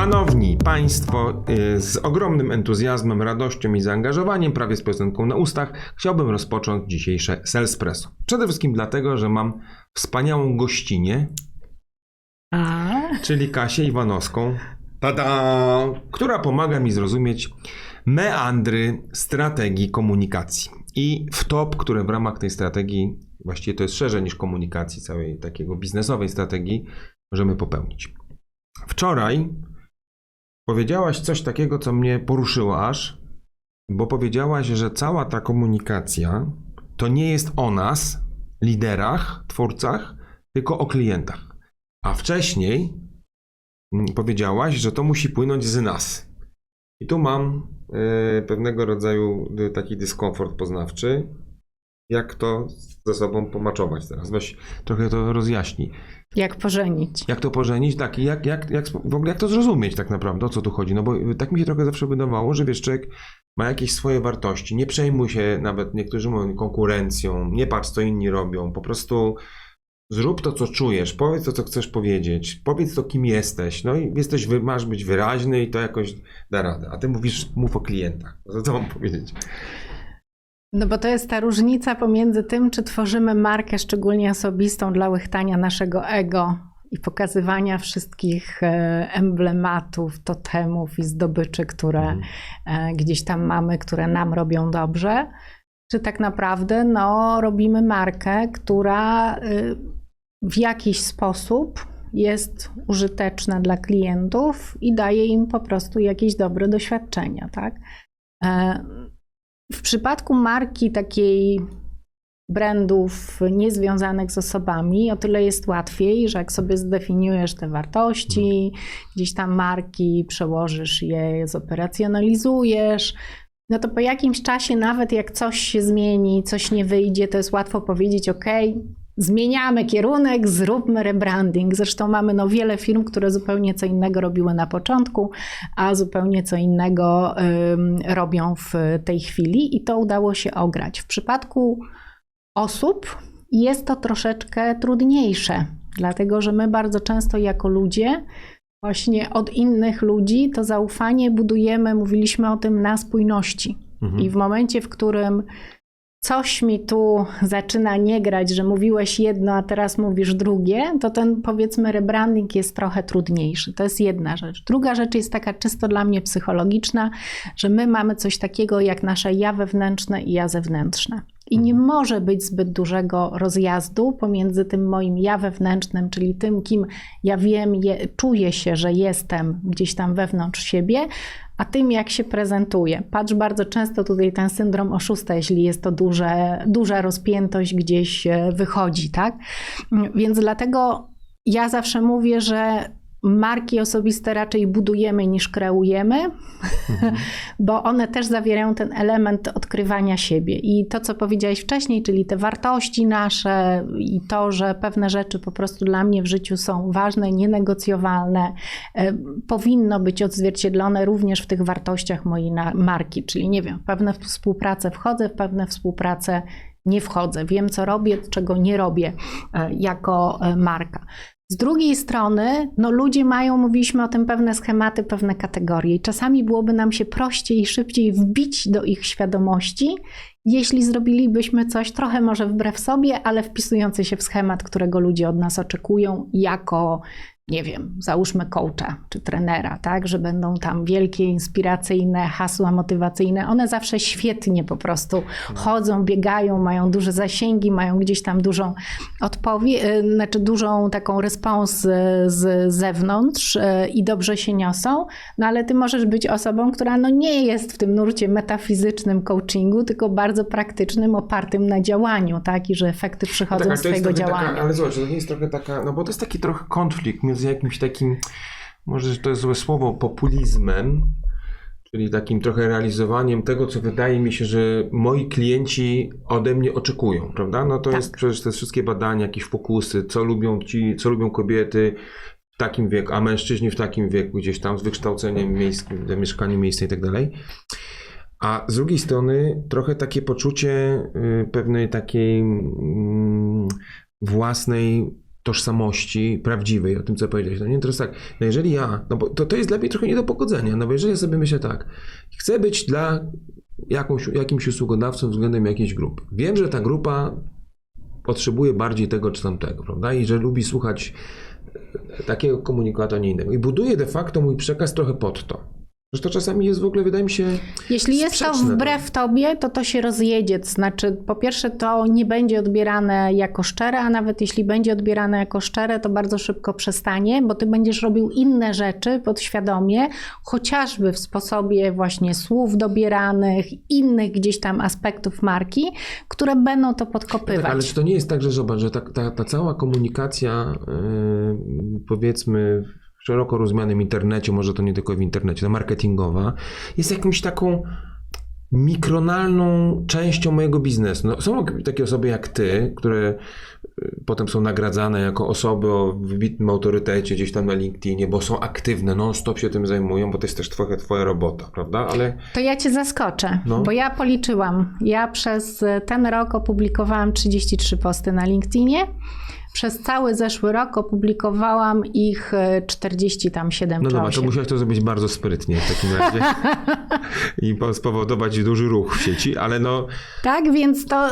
Szanowni Państwo, y, z ogromnym entuzjazmem, radością i zaangażowaniem, prawie z piosenką na ustach, chciałbym rozpocząć dzisiejsze Selspresso. Przede wszystkim dlatego, że mam wspaniałą gościnię, A, czyli Kasię Iwanowską, tada, która pomaga mi zrozumieć meandry strategii komunikacji. I w top, które w ramach tej strategii, właściwie to jest szerzej niż komunikacji, całej takiego biznesowej strategii, możemy popełnić. Wczoraj powiedziałaś coś takiego, co mnie poruszyło aż, bo powiedziałaś, że cała ta komunikacja to nie jest o nas, liderach, twórcach, tylko o klientach. A wcześniej powiedziałaś, że to musi płynąć z nas. I tu mam e, pewnego rodzaju e, taki dyskomfort poznawczy. Jak to ze sobą pomaczować teraz? Weź trochę to rozjaśnij. jak pożenić? Jak to pożenić? Tak, i jak, jak, jak, w ogóle jak to zrozumieć tak naprawdę, o co tu chodzi? No bo tak mi się trochę zawsze wydawało, że wiesz, człowiek ma jakieś swoje wartości, nie przejmuj się nawet, niektórzy mówią, konkurencją, nie patrz, co inni robią, po prostu zrób to, co czujesz, powiedz to, co chcesz powiedzieć, powiedz to, kim jesteś, no i jesteś, masz być wyraźny i to jakoś da radę. A ty mówisz, mów o klientach. No co mam powiedzieć? No bo to jest ta różnica pomiędzy tym, czy tworzymy markę szczególnie osobistą dla łychtania naszego ego i pokazywania wszystkich e, emblematów, totemów i zdobyczy, które e, gdzieś tam mamy, które nam robią dobrze, czy tak naprawdę no, robimy markę, która y, w jakiś sposób jest użyteczna dla klientów i daje im po prostu jakieś dobre doświadczenia, tak? W przypadku marki takiej brandów niezwiązanych z osobami, o tyle jest łatwiej, że jak sobie zdefiniujesz te wartości, gdzieś tam marki, przełożysz je, zoperacjonalizujesz, no to po jakimś czasie, nawet jak coś się zmieni, coś nie wyjdzie, to jest łatwo powiedzieć: OK, zmieniamy kierunek, zróbmy rebranding. Zresztą mamy no wiele firm, które zupełnie co innego robiły na początku, a zupełnie co innego ym, robią w tej chwili i to udało się ograć. W przypadku osób jest to troszeczkę trudniejsze, dlatego że my bardzo często jako ludzie właśnie od innych ludzi to zaufanie budujemy, mówiliśmy o tym na spójności. Mhm. I w momencie, w którym coś mi tu zaczyna nie grać, że mówiłeś jedno, a teraz mówisz drugie, to ten powiedzmy rebranding jest trochę trudniejszy. To jest jedna rzecz. Druga rzecz jest taka czysto dla mnie psychologiczna, że my mamy coś takiego jak nasze ja wewnętrzne i ja zewnętrzne. I nie może być zbyt dużego rozjazdu pomiędzy tym moim ja wewnętrznym, czyli tym, kim ja wiem, je, czuję się, że jestem gdzieś tam wewnątrz siebie, a tym, jak się prezentuje. Patrz bardzo często tutaj ten syndrom oszusta, jeśli jest to duże, duża rozpiętość gdzieś e, wychodzi, tak? Więc dlatego ja zawsze mówię, że marki osobiste raczej budujemy niż kreujemy, bo one też zawierają ten element odkrywania siebie. I to, co powiedziałeś wcześniej, czyli te wartości nasze i to, że pewne rzeczy po prostu dla mnie w życiu są ważne, nienegocjowalne, e, powinno być odzwierciedlone również w tych wartościach mojej marki. Czyli nie wiem, w pewne współprace wchodzę, w pewne współprace nie wchodzę. Wiem, co robię, czego nie robię e, jako e, marka. Z drugiej strony, no ludzie mają, mówiliśmy o tym, pewne schematy, pewne kategorie. I czasami byłoby nam się prościej i szybciej wbić do ich świadomości, jeśli zrobilibyśmy coś trochę może wbrew sobie, ale wpisujący się w schemat, którego ludzie od nas oczekują, jako, nie wiem, załóżmy coacha czy trenera, tak, że będą tam wielkie, inspiracyjne hasła motywacyjne. One zawsze świetnie po prostu chodzą, biegają, mają duże zasięgi, mają gdzieś tam dużą odpowiedź, znaczy dużą taką respons z, z zewnątrz y, i dobrze się niosą, no ale ty możesz być osobą, która no nie jest w tym nurcie metafizycznym coachingu, tylko bardzo praktycznym, opartym na działaniu, tak, i że efekty przychodzą Tak, ale z twojego działania. Taka, ale zobacz, to nie jest trochę taka, no bo to jest taki trochę konflikt między jakimś takim, może to jest złe słowo, populizmem, czyli takim trochę realizowaniem tego, co wydaje mi się, że moi klienci ode mnie oczekują, prawda? No to Tak. jest przecież te wszystkie badania, jakieś fokusy, co lubią ci, co lubią kobiety w takim wieku, a mężczyźni w takim wieku, gdzieś tam z wykształceniem miejskim, mieszkaniu miejsca i tak dalej. A z drugiej strony trochę takie poczucie y, pewnej takiej mm, własnej tożsamości prawdziwej, o tym, co powiedziałeś. No nie, teraz tak, no jeżeli ja, no bo to, to jest lepiej trochę nie do pogodzenia, no bo jeżeli ja sobie myślę tak, chcę być dla jakąś, jakimś usługodawcą względem jakiejś grupy. Wiem, że ta grupa potrzebuje bardziej tego czy tamtego, prawda? I że lubi słuchać takiego komunikatu, a nie innego. I buduję de facto mój przekaz trochę pod to. Że to czasami jest w ogóle, wydaje mi się, Jeśli jest to sprzeczne wbrew tobie, to to się rozjedzie. Znaczy, po pierwsze, to nie będzie odbierane jako szczere, a nawet jeśli będzie odbierane jako szczere, to bardzo szybko przestanie, bo ty będziesz robił inne rzeczy podświadomie, chociażby w sposobie właśnie słów dobieranych, innych gdzieś tam aspektów marki, które będą to No podkopywać. Tak, ale czy to nie jest tak, że zobacz, że ta, ta, ta cała komunikacja, yy, powiedzmy, szeroko rozumianym internecie, może to nie tylko w internecie, ta marketingowa, jest jakąś taką mikronalną częścią mojego biznesu. No, są takie osoby jak ty, które y, potem są nagradzane jako osoby o wybitnym autorytecie gdzieś tam na LinkedInie, bo są aktywne, non-stop się tym zajmują, bo to jest też trochę twoja robota, prawda? Ale To ja cię zaskoczę, No. bo ja policzyłam. Ja przez ten rok opublikowałam 33 posty na LinkedInie. Przez cały zeszły rok opublikowałam ich e, 40 tam 7 No dobra, to 8. musiałeś to zrobić bardzo sprytnie w takim razie i po- spowodować duży ruch w sieci, ale no Tak, więc to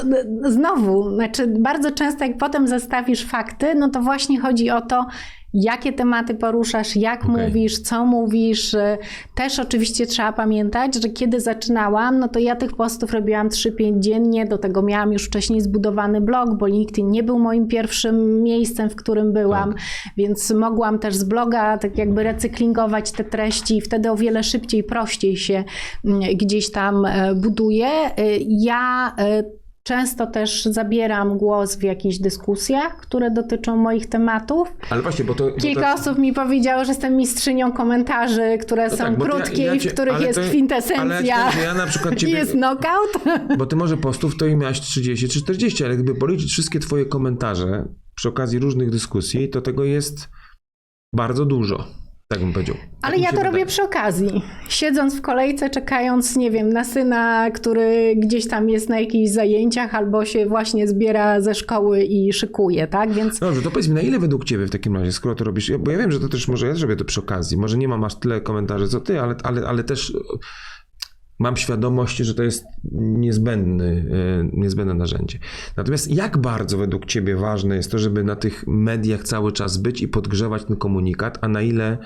znowu, znaczy bardzo często jak potem zestawisz fakty, no to właśnie chodzi o to, jakie tematy poruszasz, jak Okej. mówisz, co mówisz. Y, Też oczywiście trzeba pamiętać, że kiedy zaczynałam, no to ja tych postów robiłam 3-5 dziennie, do tego miałam już wcześniej zbudowany blog, bo LinkedIn nie był moim pierwszym miejscem, w którym byłam, więc mogłam też z bloga tak jakby recyklingować te treści i wtedy o wiele szybciej, prościej się mm, gdzieś tam e, buduje. E, Ja e, Często też zabieram głos w jakichś dyskusjach, które dotyczą moich tematów. ale właśnie, bo to... bo Kilka to, osób mi powiedziało, że jestem mistrzynią komentarzy, które no są tak, to krótkie ja- ja i w których jest to- kwintesencja Ale że ja na przykład ciebie... jest knockout. Bo ty może postów to i miałaś 30 czy 40, ale gdyby policzyć wszystkie twoje komentarze przy okazji różnych dyskusji, to tego jest bardzo dużo. Tak bym powiedział. Tak Ale mi ja to robię wydaje. przy okazji. Siedząc w kolejce, czekając, nie wiem, na syna, który gdzieś tam jest na jakichś zajęciach albo się właśnie zbiera ze szkoły i szykuje, tak? Więc Dobrze, to powiedz mi, na ile według ciebie w takim razie, skoro to robisz, bo ja wiem, że to też może ja zrobię to przy okazji, może nie mam aż tyle komentarzy co ty, ale, ale, ale też mam świadomość, że to jest niezbędny, e, niezbędne narzędzie. Natomiast jak bardzo według ciebie ważne jest to, żeby na tych mediach cały czas być i podgrzewać ten komunikat, a na ile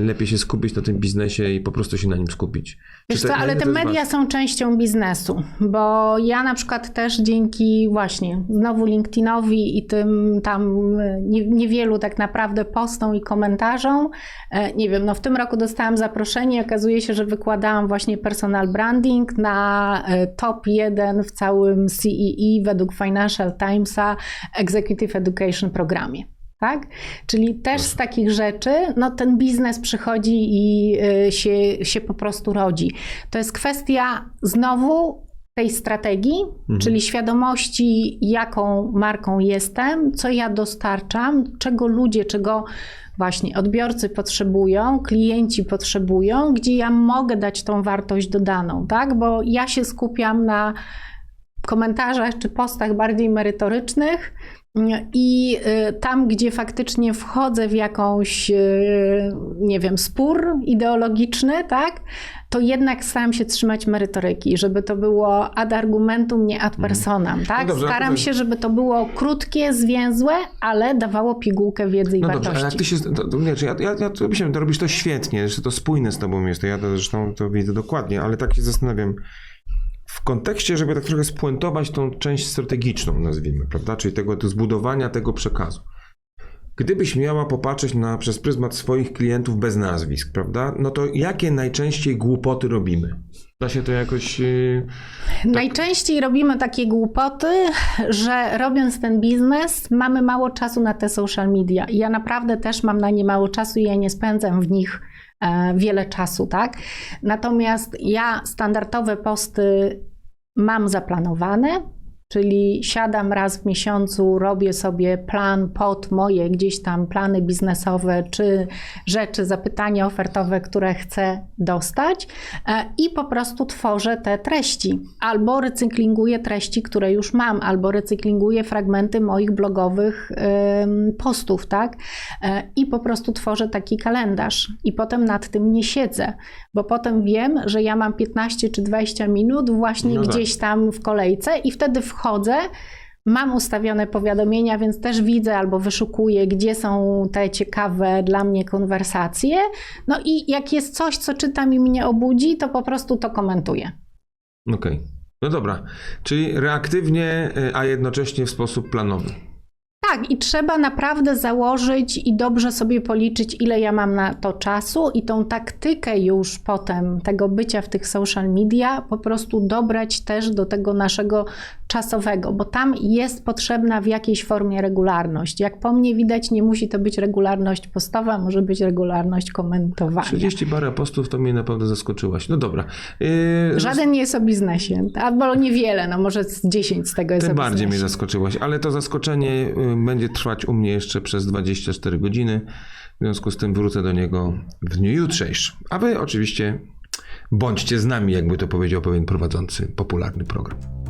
lepiej się skupić na tym biznesie i po prostu się na nim skupić? Wiesz co, ale te media są częścią biznesu, bo ja na przykład też dzięki właśnie znowu LinkedInowi i tym tam e, nie- niewielu tak naprawdę postom i komentarzom, e, nie wiem, no w tym roku dostałam zaproszenie, okazuje się, że wykładałam właśnie personal branding na e, top 1 w całym CEE według Financial Timesa Executive Education programie. Tak? Czyli też z takich rzeczy no, ten biznes przychodzi i y, się, się po prostu rodzi. To jest kwestia znowu tej strategii, czyli świadomości, jaką marką jestem, co ja dostarczam, czego ludzie, czego właśnie odbiorcy potrzebują, klienci potrzebują, gdzie ja mogę dać tą wartość dodaną, tak? Bo ja się skupiam na komentarzach czy postach bardziej merytorycznych. I y, tam, gdzie faktycznie wchodzę w jakąś, y, nie wiem, spór ideologiczny, tak, to jednak staram się trzymać merytoryki, żeby to było ad argumentum, nie ad personam, tak? No dobrze, staram się, żeby to było krótkie, zwięzłe, ale dawało pigułkę wiedzy i No wartości. dobrze, ale jak ty się. To, to, wiesz, ja, ja, ja to robisz to świetnie, że to spójne z tobą jest. To ja to zresztą to widzę dokładnie, ale tak się zastanawiam. W kontekście, żeby tak trochę spuentować tą część strategiczną, nazwijmy, prawda? Czyli tego do zbudowania tego przekazu. Gdybyś miała popatrzeć na, przez pryzmat swoich klientów bez nazwisk, prawda? No to jakie najczęściej głupoty robimy? Da się to jakoś. Yy... Najczęściej robimy takie głupoty, że robiąc ten biznes, mamy mało czasu na te social media. I ja naprawdę też mam na nie mało czasu i ja nie spędzam w nich wiele czasu, tak? Natomiast ja standardowe posty mam zaplanowane. Czyli siadam raz w miesiącu, robię sobie plan pod moje gdzieś tam plany biznesowe, czy rzeczy, zapytania ofertowe, które chcę dostać e, i po prostu tworzę te treści. Albo recyklinguję treści, które już mam, albo recyklinguję fragmenty moich blogowych postów, tak? E, I po prostu tworzę taki kalendarz i potem nad tym nie siedzę, bo potem wiem, że ja mam 15 czy 20 minut właśnie No tak. gdzieś tam w kolejce i wtedy wchodzę. Mam ustawione powiadomienia, więc też widzę albo wyszukuję, gdzie są te ciekawe dla mnie konwersacje. No i jak jest coś, co czytam i mnie obudzi, to po prostu to komentuję. Okej. No dobra. Czyli reaktywnie, y, a jednocześnie w sposób planowy. Tak, i trzeba naprawdę założyć i dobrze sobie policzyć, ile ja mam na to czasu, i tą taktykę już potem tego bycia w tych social media po prostu dobrać też do tego naszego czasowego, bo tam jest potrzebna w jakiejś formie regularność. Jak po mnie widać, nie musi to być regularność postowa, może być regularność komentowania. 30 parę postów to mnie naprawdę zaskoczyłaś. No dobra. Yy, Żaden nie jest o biznesie, albo niewiele, no może z 10 z tego jest Tym bardziej mnie biznesie. zaskoczyłaś, ale to zaskoczenie będzie trwać u mnie jeszcze przez 24 godziny. W związku z tym wrócę do niego w dniu jutrzejszym. A wy oczywiście bądźcie z nami, jakby to powiedział pewien prowadzący popularny program.